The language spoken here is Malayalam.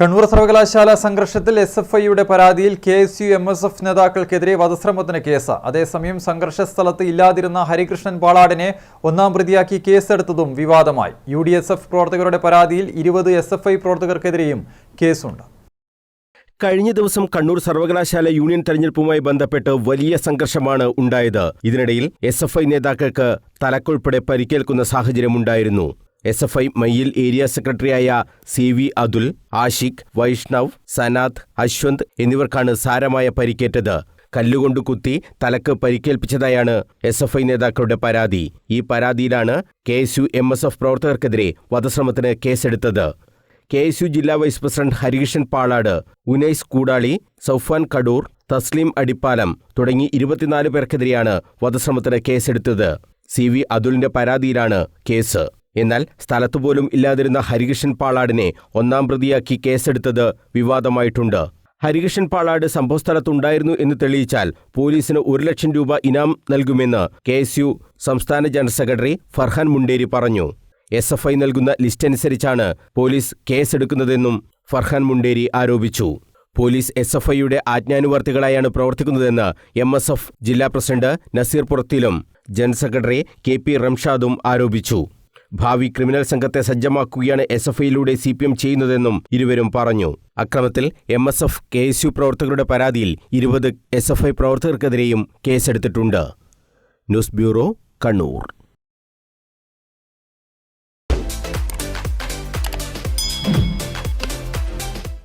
കണ്ണൂർ സർവകലാശാല സംഘർഷത്തിൽ എസ് എഫ് ഐയുടെ പരാതിയിൽ K S U M S F നേതാക്കൾക്കെതിരെ വധശ്രമത്തിന് കേസ്. അതേസമയം സംഘർഷ സ്ഥലത്ത് ഇല്ലാതിരുന്ന ഹരികൃഷ്ണൻ പാളാടിനെ ഒന്നാം പ്രതിയാക്കി കേസെടുത്തതും വിവാദമായി. യു ഡി എസ് എഫ് പ്രവർത്തകരുടെ പരാതിയിൽ ഇരുപത് എസ് എഫ് ഐ പ്രവർത്തകർക്കെതിരെയും കേസുണ്ട്. കഴിഞ്ഞ ദിവസം കണ്ണൂർ സർവകലാശാല യൂണിയൻ തെരഞ്ഞെടുപ്പുമായി ബന്ധപ്പെട്ട് വലിയ സംഘർഷമാണ് ഉണ്ടായത്. ഇതിനിടയിൽ എസ് എഫ് ഐ നേതാക്കൾക്ക് തലക്കുൾപ്പെടെ പരിക്കേൽക്കുന്ന സാഹചര്യമുണ്ടായിരുന്നു. S F I Mayyil area സെക്രട്ടറിയായ സി വി അതുൽ ആഷിഖ് വൈഷ്ണവ് സനാഥ് അശ്വന്ത് എന്നിവർക്കാണ് സാരമായ പരിക്കേറ്റത്. കല്ലുകൊണ്ട് കുത്തി തലക്ക് പരിക്കേൽപ്പിച്ചതായാണ് എസ് എഫ് ഐ നേതാക്കളുടെ പരാതി. ഈ പരാതിയിലാണ് K S U M S F പ്രവർത്തകർക്കെതിരെ വധശ്രമത്തിന് കേസെടുത്തത്. കെ എസ് യു ജില്ലാ വൈസ് പ്രസിഡന്റ് ഹരികൃഷ്ണൻ പാളാട് ഉനൈസ് കൂടാളി സൌഫാൻ കടൂർ തസ്ലീം അടിപ്പാലം തുടങ്ങി ഇരുപത്തിനാല് പേർക്കെതിരെയാണ് വധശ്രമത്തിന് കേസെടുത്തത്. സി വി അതുലിന്റെ പരാതിയിലാണ് കേസ്. എന്നാൽ സ്ഥലത്തുപോലും ഇല്ലാതിരുന്ന ഹരികൃഷ്ണൻ പാളാടിനെ ഒന്നാം പ്രതിയാക്കി കേസെടുത്തത് വിവാദമായിട്ടുണ്ട്. ഹരികൃഷ്ണൻ പാളാട് സംഭവസ്ഥലത്തുണ്ടായിരുന്നു എന്ന് തെളിയിച്ചാൽ പോലീസിന് ഒരു ലക്ഷം രൂപ ഇനാം നൽകുമെന്ന് കെ സംസ്ഥാന ജനറൽ സെക്രട്ടറി ഫർഹാൻ മുണ്ടേരി പറഞ്ഞു. എസ് എഫ് ഐ നൽകുന്ന ലിസ്റ്റ് അനുസരിച്ചാണ് പോലീസ് കേസെടുക്കുന്നതെന്നും ഫർഹാൻ മുണ്ടേരി ആരോപിച്ചു. പോലീസ് എസ് എഫ് ഐയുടെ ആജ്ഞാനുവർത്തികളായാണ് പ്രവർത്തിക്കുന്നതെന്ന് എം എസ് എഫ് ജില്ലാ പ്രസിഡന്റ് നസീർ പുറത്തിലും ജനറൽ സെക്രട്ടറി കെ പി റംഷാദും ആരോപിച്ചു. ഭാവി ക്രിമിനൽ സംഘത്തെ സജ്ജമാക്കുകയാണ് എസ് എഫ് ഐയിലൂടെ സി പി എം ചെയ്യുന്നതെന്നും ഇരുവരും പറഞ്ഞു. അക്രമത്തിൽ M S F K S U പ്രവർത്തകരുടെ പരാതിയിൽ ഇരുപത് എസ് എഫ് ഐ പ്രവർത്തകർക്കെതിരെയും കേസെടുത്തിട്ടുണ്ട്. News bureau Kannur.